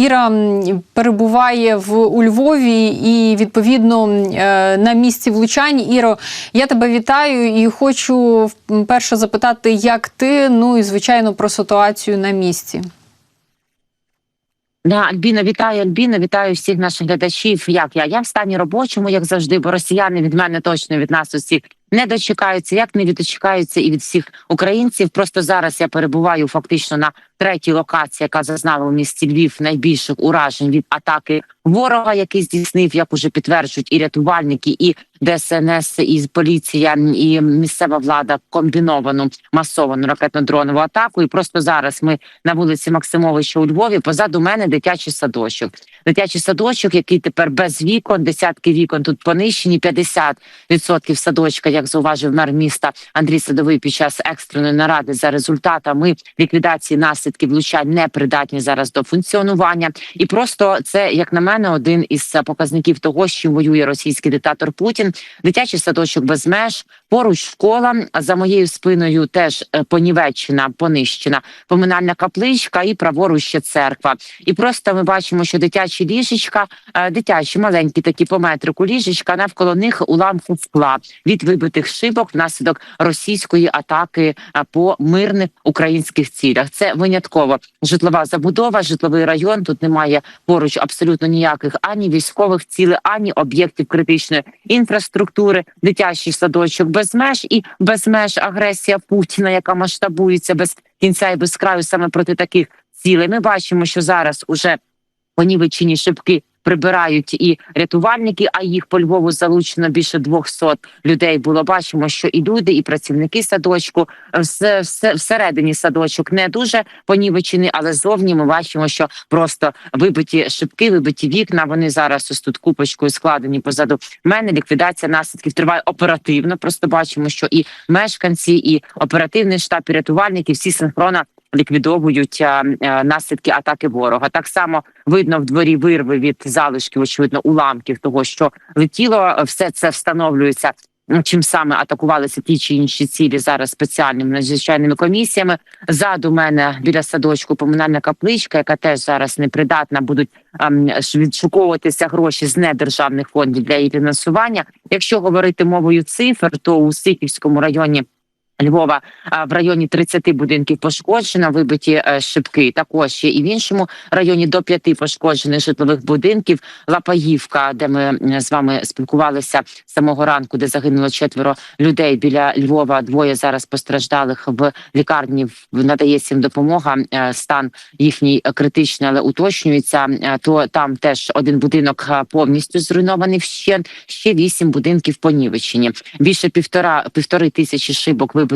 Іра перебуває в у Львові і відповідно е, на місці влучань. Іро, я тебе вітаю і хочу перше запитати, як ти, ну і звичайно про ситуацію на місці. Да, Альбіна, вітаю Альбіна, вітаю всіх наших глядачів. Як я? Я в стані робочому, як завжди, бо росіяни від мене точно від нас усіх не дочекаються, як не дочекаються і від всіх українців. Просто зараз я перебуваю фактично на третій локації, яка зазнала у місті Львів найбільших уражень від атаки ворога, який здійснив, як уже підтверджують і рятувальники, і ДСНС, і поліція, і місцева влада комбіновану масовану ракетно-дронову атаку. І просто зараз ми на вулиці Максимовича у Львові. Позаду мене дитячий садочок. Дитячий садочок, який тепер без вікон, десятки вікон тут понищені, 50% садочка, як зауважив мер міста Андрій Садовий під час екстреної наради за результатами ліквідації наслідків влучань не придатні зараз до функціонування. І просто це, як на мене, один із показників того, що воює російський диктатор Путін. Дитячий садочок без меж, поруч школа. За моєю спиною теж е, понівечена, понищена поминальна капличка і праворуч ще церква. І просто ми бачимо, що дитячі ліжечка, е, дитячі маленькі такі по метрику ліжечка, навколо них уламку скла від вибитих шибок внаслідок російської атаки е, по мирних українських цілях. Це винятково житлова забудова, житловий район. Тут немає поруч абсолютно ніяких ані військових цілей, ані об'єктів критичної інфраструктури, дитячий садочок без меж і без меж агресія Путіна, яка масштабується без кінця і без краю саме проти таких цілей. Ми бачимо, що зараз уже понівечені шибки прибирають і рятувальники, а їх по Львову залучено більше 200 людей. Було бачимо, що і люди, і працівники садочку все всередині садочок не дуже понівечені, але зовні ми бачимо, що просто вибиті шибки, вибиті вікна. Вони зараз ось тут купочкою складені позаду мене. Ліквідація наслідків триває оперативно. Просто бачимо, що і мешканці, і оперативний штаб, і рятувальники всі синхронно ліквідовують а, а, наслідки атаки ворога. Так само видно в дворі вирви від залишків, очевидно, уламків того, що летіло. Все це встановлюється. ну, Чим саме атакувалися ті чи інші цілі зараз спеціальними надзвичайними комісіями? Ззаду мене біля садочку поминальна капличка, яка теж зараз непридатна, будуть ем, відшуковуватися гроші з недержавних фондів для її фінансування. Якщо говорити мовою цифр, то у Сихівському районі. Львова в районі 30 будинків пошкоджено, вибиті е, шибки. Також є і в іншому районі до п'яти пошкоджених житлових будинків. Лапаївка, де ми з вами спілкувалися з самого ранку, де загинуло четверо людей біля Львова. Двоє зараз постраждалих в лікарні. надається їм допомога. Е, стан їхній критичний, але уточнюється. Е, то там теж один будинок повністю зруйнований. Вщент ще вісім будинків понівечені. Більше півтора півтори тисячі шибок вибито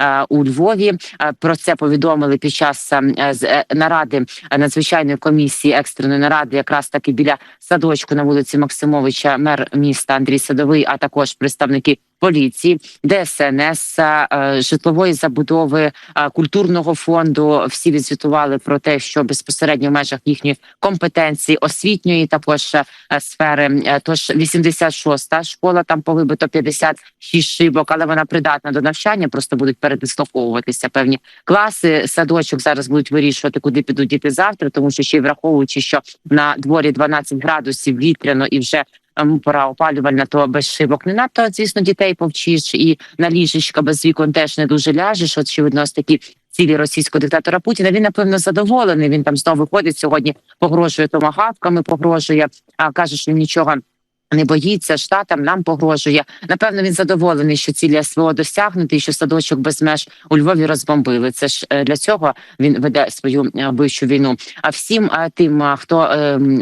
е, у Львові. Е, Про це повідомили під час е, наради надзвичайної комісії екстреної наради, якраз таки біля садочку на вулиці Максимовича, мер міста Андрій Садовий, а також представники. Поліції, ДСНС, е, житлової забудови, е, культурного фонду всі відзвітували про те, що безпосередньо в межах їхньої компетенції освітньої також е, сфери. Тож 86-та школа там повибито 56 шибок, але вона придатна до навчання. Просто будуть передислоковуватися певні класи. Садочок зараз будуть вирішувати, куди підуть діти завтра, тому що ще й враховуючи, що на дворі 12 градусів вітряно і вже. Пора опалювальна, то без шибок не надто, звісно, дітей повчиш, і на ліжечка без вікон теж не дуже ляжеш. Очевидно, ось такі цілі російського диктатора Путіна. Він напевно задоволений. Він там знову виходить сьогодні, погрожує томагавками, погрожує, а каже, що нічого. Не боїться штатам, нам погрожує. Напевно, він задоволений, що цілі СВО досягнуті, і що садочок без меж у Львові розбомбили. Це ж е, для цього він веде свою е, вищу війну. А всім е, тим, хто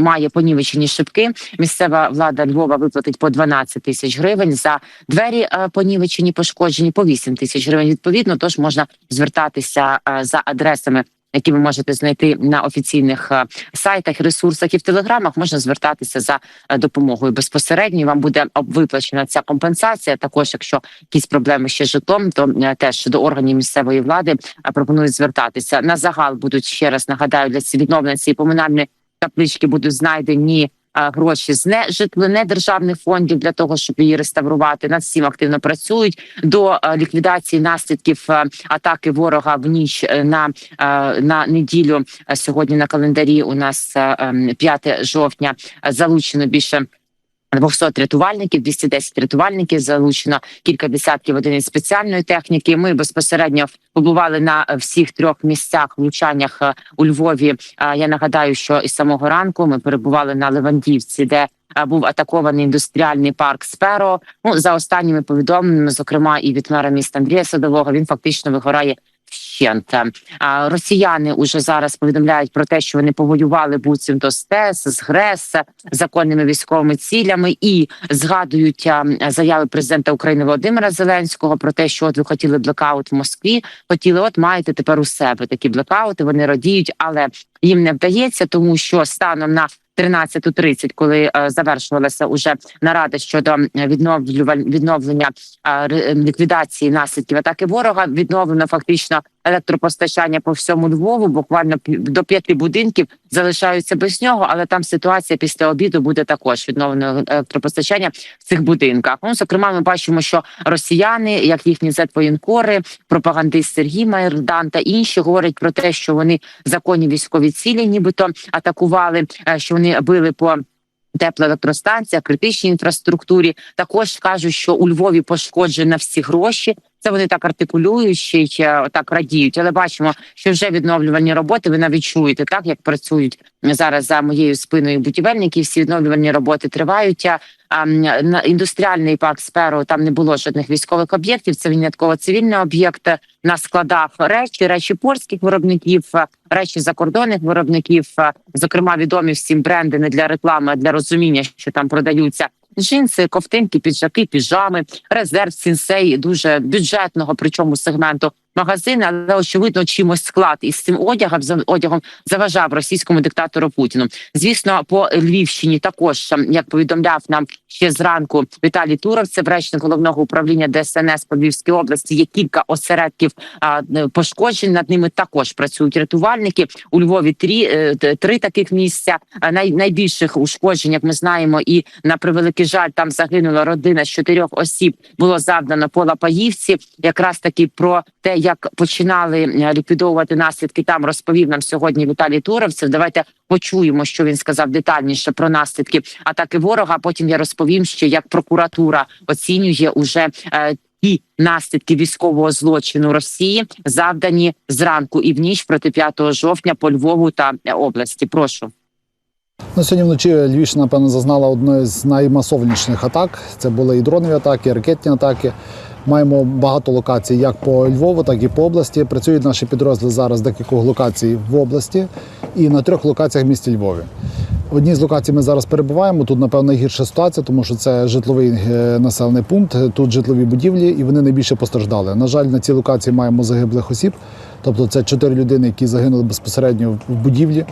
має понівечені шибки, місцева влада Львова виплатить по 12 тисяч гривень за двері понівечені, пошкоджені по 8 тисяч гривень. Відповідно, тож можна звертатися за адресами. Які ви можете знайти на офіційних е, сайтах, ресурсах і в телеграмах, можна звертатися за е, допомогою безпосередньо. Вам буде виплачена ця компенсація. Також, якщо якісь проблеми ще з житлом, то е, теж до органів місцевої влади пропонують звертатися. На загал будуть ще раз нагадаю для відновлення цієї поминальної каплички будуть знайдені гроші з не житло, не державних фондів для того, щоб її реставрувати. Над всім активно працюють до е, ліквідації наслідків е, атаки ворога в ніч е, на, на неділю. Сьогодні на календарі у нас е, ем, 5 жовтня залучено більше. 200 рятувальників, 210 рятувальників залучено кілька десятків одиниць спеціальної техніки. Ми безпосередньо побували на е, всіх трьох місцях влучаннях е, у Львові. Я нагадаю, що із самого ранку ми перебували на Левандівці, де е, був атакований індустріальний парк Сперо. Ну за останніми повідомленнями, зокрема, і від мера міста Андрія Садового, він фактично вигорає. Вщент а росіяни уже зараз повідомляють про те, що вони повоювали буцімто з ТЕС, з ГРЕС, законними військовими цілями і згадують заяви президента України Володимира Зеленського про те, що от ви хотіли блекаут в Москві, хотіли, от маєте тепер у себе такі блекаути. Вони радіють, але їм не вдається, тому що станом на 13.30, коли е, завершувалася уже нарада щодо відновлюваль відновлення е, ліквідації наслідків атаки ворога, відновлено фактично електропостачання по всьому Львову. Буквально до п'яти будинків залишаються без нього, але там ситуація після обіду буде також відновлено електропостачання в цих будинках. Ну, зокрема, ми бачимо, що росіяни, як їхні зетвоєнкори, пропагандист Сергій Майордан та інші говорять про те, що вони законні військові цілі, нібито атакували, е, що вони били по. Теплоелектростанціях, критичній інфраструктурі також кажуть, що у Львові пошкоджено всі гроші. Це вони так артикулюють, ще так радіють. Але бачимо, що вже відновлювальні роботи. Ви навіть чуєте, так як працюють зараз за моєю спиною будівельники. Всі відновлювальні роботи тривають. А на індустріальний парк Сперо там не було жодних військових об'єктів. Це винятково цивільний об'єкт на складах речі, речі польських виробників, речі закордонних виробників, зокрема відомі всім бренди не для реклами, а для розуміння, що там продаються. Джинси, ковтинки, піджаки, піжами, резерв сінсей дуже бюджетного, причому сегменту магазини, але очевидно чимось склад із цим одягом за- одягом заважав російському диктатору Путіну. Звісно, по Львівщині також ем, як повідомляв нам ще зранку Віталій Туров, це речник головного управління ДСНС по Львівській області. Є кілька осередків а, е, пошкоджень. Над ними також працюють рятувальники. У Львові три, е, три таких місця. Най, найбільших ушкоджень, як ми знаємо, і на превеликий жаль, там загинула родина з чотирьох осіб. Було завдано по Лапаївці. Якраз таки про те, як починали е, ліквідовувати наслідки, там розповів нам сьогодні Віталій Туровцев. Давайте почуємо, що він сказав детальніше про наслідки атаки ворога. Потім я розповім ще, як прокуратура оцінює уже. е, Ті наслідки військового злочину Росії завдані зранку і в ніч проти 5 жовтня по Львову та е, області. Прошу. Ну, сьогодні вночі Львівщина, напевно, зазнала одної з наймасовніших атак. Це були і дронові атаки, і ракетні атаки. Маємо багато локацій як по Львову, так і по області. Працюють наші підрозділи зараз декількох локацій в області і на трьох локаціях в місті Львові. Одній з локацій ми зараз перебуваємо. Тут, напевно, найгірша ситуація, тому що це житловий е, населений пункт, тут житлові будівлі, і вони найбільше постраждали. На жаль, на цій локації маємо загиблих осіб. Тобто це чотири людини, які загинули безпосередньо в будівлі.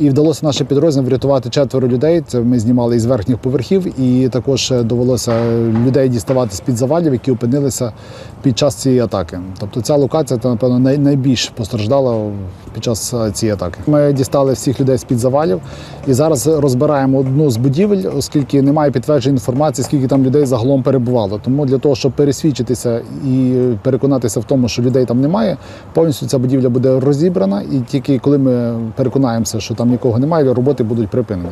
І вдалося нашим підрозділам врятувати четверо людей. Це ми знімали із верхніх поверхів, і також е, довелося людей діставати з під завалів, які опинилися під час цієї атаки. Тобто ця локація, напевно, най- найбільш постраждала під час е, цієї атаки. Ми дістали всіх людей з під завалів і зараз розбираємо одну з будівель, оскільки немає підтверджень інформації, скільки там людей загалом перебувало. Тому для того, щоб пересвідчитися і переконатися в тому, що людей там немає, повністю ця будівля буде розібрана, і тільки коли ми переконаємося, що там нікого немає, роботи будуть припинені.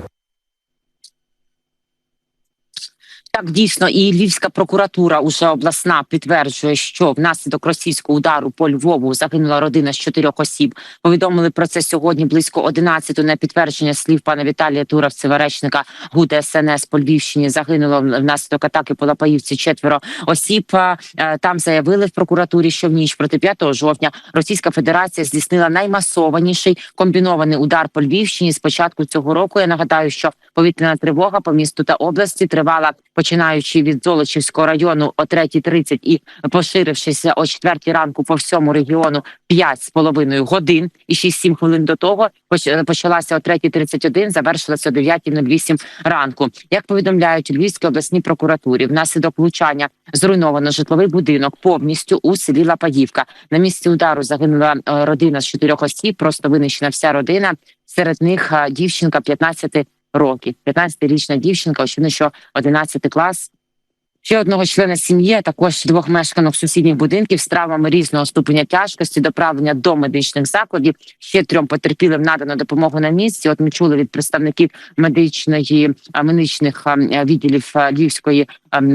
Так, дійсно, і Львівська прокуратура уже обласна підтверджує, що внаслідок російського удару по Львову загинула родина з чотирьох осіб. Повідомили про це сьогодні близько 11 на підтвердження слів пана Віталія Туровцева, речника ГУД СНС по Львівщині. Загинуло внаслідок атаки по Лапаївці четверо осіб. Е, Там заявили в прокуратурі, що в ніч проти 5 жовтня Російська Федерація здійснила наймасованіший комбінований удар по Львівщині. З початку цього року я нагадаю, що повітряна тривога по місту та області тривала починаючи від Золочівського району о 3.30 і поширившися о 4 ранку по всьому регіону 5 з половиною годин і 6-7 хвилин до того поч- почалася о 3.31, завершилася о 9.08 ранку. Як повідомляють у Львівській обласній прокуратурі, внаслідок влучання зруйновано житловий будинок повністю у селі Лапаївка. На місці удару загинула е, родина з чотирьох осіб, просто винищена вся родина. Серед них е, дівчинка 15 років. 15-річна дівчинка, очевидно, що 11 клас. Ще одного члена сім'ї, а також двох мешканок сусідніх будинків з травмами різного ступеня тяжкості, доправлення до медичних закладів. Ще трьом потерпілим надано допомогу на місці. От ми чули від представників медичної медичних відділів львівської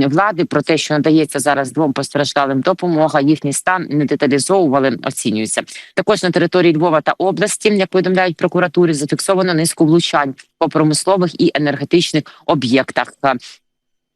влади про те, що надається зараз двом постраждалим допомога. Їхній стан не деталізовували, оцінюється. Також на території Львова та області, як повідомляють прокуратурі, зафіксовано низку влучань по промислових і енергетичних об'єктах.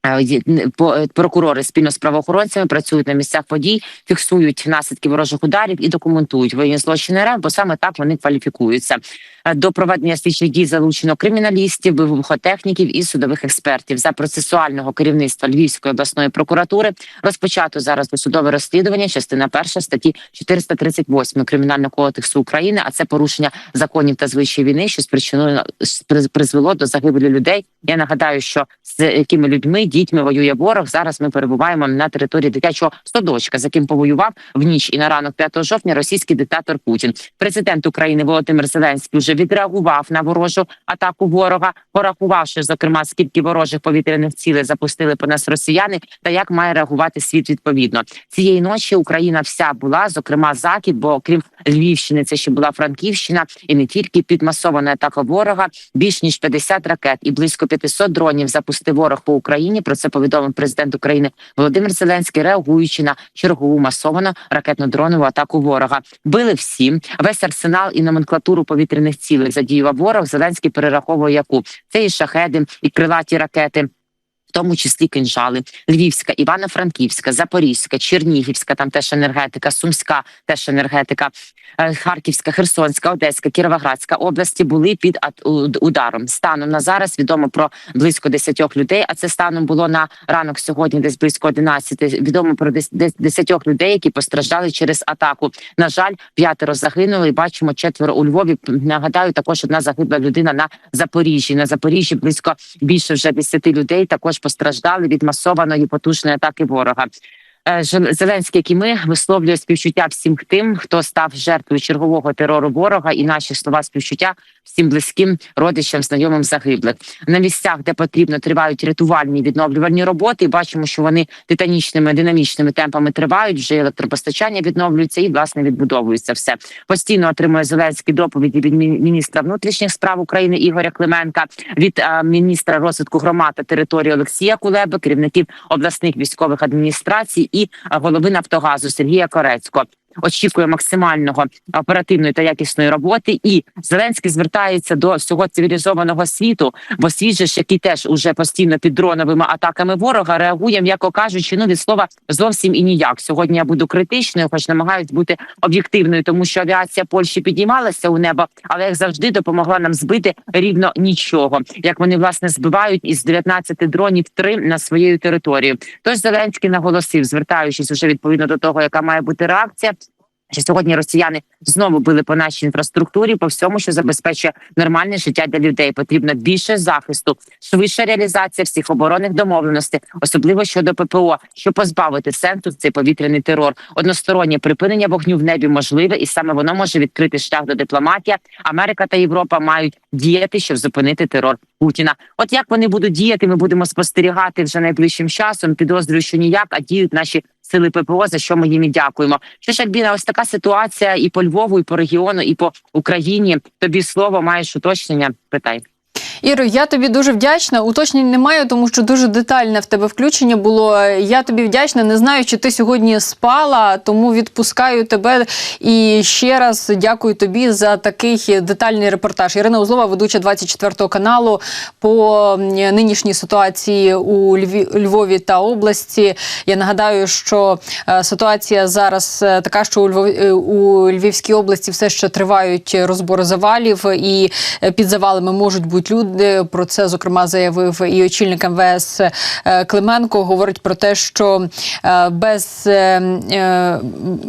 Е, е, Прокурори спільно з правоохоронцями працюють на місцях подій, фіксують наслідки ворожих ударів і документують воєнні злочини РФ, бо саме так вони кваліфікуються. Е, До проведення слідчих дій залучено криміналістів, вибухотехніків і судових експертів. За процесуального керівництва Львівської обласної прокуратури розпочато зараз досудове розслідування. Частина перша статті 438 кримінального кодексу України. А це порушення законів та звичаї війни, що спричинило спри- призвело до загибелі людей. Я нагадаю, що з якими людьми, дітьми воює ворог. Зараз ми перебуваємо на території дитячого садочка, з яким повоював в ніч і на ранок 5 жовтня російський диктатор Путін. Президент України Володимир Зеленський вже відреагував на ворожу атаку ворога, порахувавши зокрема скільки ворожих повітряних цілей запустили по нас росіяни, та як має реагувати світ відповідно. Цієї ночі Україна вся була, зокрема захід, бо окрім Львівщини, це ще була Франківщина, і не тільки під масована атака ворога. Більш ніж 50 ракет і близько 500 дронів запустив ворог по Україні. Про це повідомив президент України Володимир Зеленський, реагуючи на чергову масовану ракетно-дронову атаку ворога. Били всі весь арсенал і номенклатуру повітряних цілей задіював ворог. Зеленський перераховує яку це і шахеди, і крилаті ракети. В тому числі кинжали, Львівська, Івано-Франківська, Запорізька, Чернігівська, там теж енергетика, Сумська, теж енергетика, е, Харківська, Херсонська, Одеська, Кіровоградська області були під ударом. Станом на зараз відомо про близько 10 людей. А це станом було на ранок сьогодні, десь близько 11. Відомо про дес- дес- 10 людей, які постраждали через атаку. На жаль, п'ятеро загинули. Бачимо четверо у Львові. Нагадаю, також одна загибла людина на Запоріжжі. На Запоріжжі близько більше вже 10 людей також постраждали від масованої потужної атаки ворога. Е, Зеленський, як і ми, висловлює співчуття всім тим, хто став жертвою чергового терору ворога, і наші слова співчуття всім близьким родичам, знайомим загиблих на місцях, де потрібно, тривають рятувальні відновлювальні роботи. І Бачимо, що вони титанічними динамічними темпами тривають. Вже електропостачання відновлюється і власне відбудовується все. Постійно отримує Зеленський доповіді від мі- міністра внутрішніх справ України Ігоря Клименка, від е, міністра розвитку громад та території Олексія Кулеби, керівників обласних військових адміністрацій і е, голови Нафтогазу Сергія Корецького. Очікує максимального оперативної та якісної роботи, і Зеленський звертається до всього цивілізованого світу, бо світ же ж, який теж уже постійно під дроновими атаками ворога реагує, м'яко кажучи, ну від слова зовсім і ніяк. Сьогодні я буду критичною, хоч намагаюсь бути об'єктивною, тому що авіація Польщі підіймалася у небо, але як завжди допомогла нам збити рівно нічого. Як вони власне збивають із 19 дронів три на своєю територію. Тож Зеленський наголосив, звертаючись уже відповідно до того, яка має бути реакція. Сьогодні росіяни знову били по нашій інфраструктурі, по всьому, що забезпечує нормальне життя для людей. Потрібно більше захисту, швидша реалізація всіх оборонних домовленостей, особливо щодо ППО, щоб позбавити сенсу цей повітряний терор. Одностороннє припинення вогню в небі можливе, і саме воно може відкрити шлях до дипломатії. Америка та Європа мають діяти, щоб зупинити терор Путіна. От як вони будуть діяти, ми будемо спостерігати вже найближчим часом. Підозрюю, що ніяк, а діють наші сили ППО, за що ми їм і дякуємо. Що ж, Альбіна, ось така ситуація і по Львову, і по регіону, і по Україні. Тобі слово маєш уточнення? Питай. Іро, я тобі дуже вдячна. Уточнень немає, тому що дуже детальне в тебе включення було. Я тобі вдячна. Не знаю, чи ти сьогодні спала, тому відпускаю тебе. І ще раз дякую тобі за такий детальний репортаж. Ірина Узлова, ведуча 24 каналу по нинішній ситуації у Льві, Львові та області. Я нагадаю, що е, ситуація зараз е, така, що у, Львов, е, у Львівській області все ще тривають розбори завалів, і під завалами можуть бути люди. Про це зокрема заявив і очільник МВС е, Клименко. Говорить про те, що е, без е, е,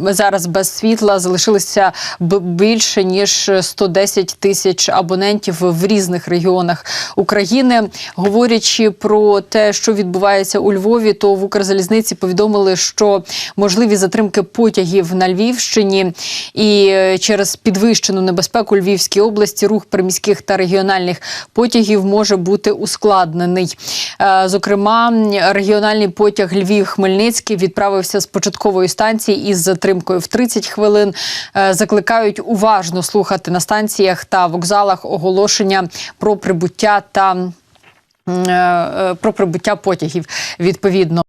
зараз без світла залишилося б- більше ніж 110 тисяч абонентів в різних регіонах України. Говорячи про те, що відбувається у Львові, то в Укрзалізниці повідомили, що можливі затримки потягів на Львівщині і е, через підвищену небезпеку Львівській області рух приміських та регіональних потягів потягів може бути ускладнений. Е, Зокрема, регіональний потяг Львів-Хмельницький відправився з початкової станції із затримкою в 30 хвилин. Е, Закликають уважно слухати на станціях та вокзалах оголошення про прибуття та е, про прибуття потягів відповідно.